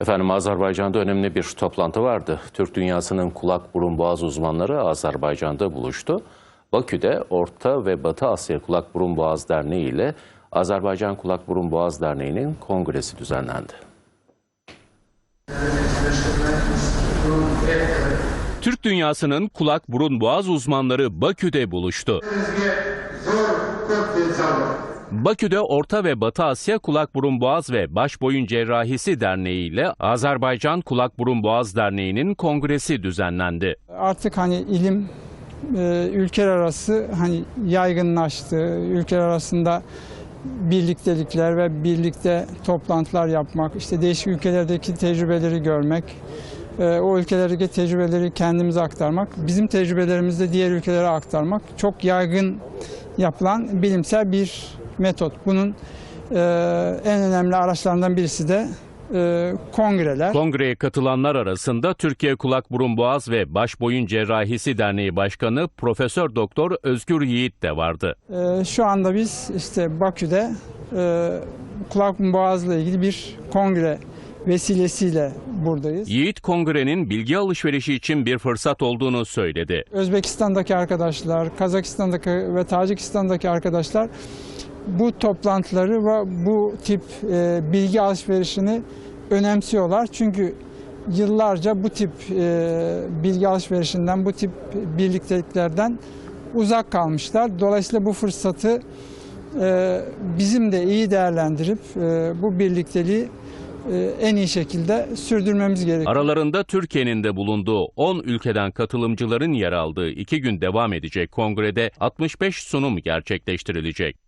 Efendim Azerbaycan'da önemli bir toplantı vardı. Türk dünyasının kulak burun boğaz uzmanları Azerbaycan'da buluştu. Bakü'de Orta ve Batı Asya Kulak Burun Boğaz Derneği ile Azerbaycan Kulak Burun Boğaz Derneği'nin kongresi düzenlendi. Türk dünyasının kulak burun boğaz uzmanları Bakü'de buluştu. Bakü'de Orta ve Batı Asya Kulak Burun Boğaz ve Baş Boyun Cerrahisi Derneği ile Azerbaycan Kulak Burun Boğaz Derneği'nin kongresi düzenlendi. Artık hani ilim e, ülkeler arası hani yaygınlaştı. Ülkeler arasında birliktelikler ve birlikte toplantılar yapmak, işte değişik ülkelerdeki tecrübeleri görmek, e, o ülkelerdeki tecrübeleri kendimize aktarmak, bizim tecrübelerimizi de diğer ülkelere aktarmak çok yaygın yapılan bilimsel bir metot. Bunun e, en önemli araçlarından birisi de e, kongreler. Kongreye katılanlar arasında Türkiye Kulak Burun Boğaz ve Baş Boyun Cerrahisi Derneği Başkanı Profesör Doktor Özgür Yiğit de vardı. Ee, şu anda biz işte Bakü'de e, kulak boğazla ilgili bir kongre vesilesiyle buradayız. Yiğit kongrenin bilgi alışverişi için bir fırsat olduğunu söyledi. Özbekistan'daki arkadaşlar, Kazakistan'daki ve Tacikistan'daki arkadaşlar bu toplantıları ve bu tip e, bilgi alışverişini önemsiyorlar. Çünkü yıllarca bu tip e, bilgi alışverişinden, bu tip birlikteliklerden uzak kalmışlar. Dolayısıyla bu fırsatı e, bizim de iyi değerlendirip e, bu birlikteliği e, en iyi şekilde sürdürmemiz gerekiyor. Aralarında Türkiye'nin de bulunduğu 10 ülkeden katılımcıların yer aldığı iki gün devam edecek kongrede 65 sunum gerçekleştirilecek.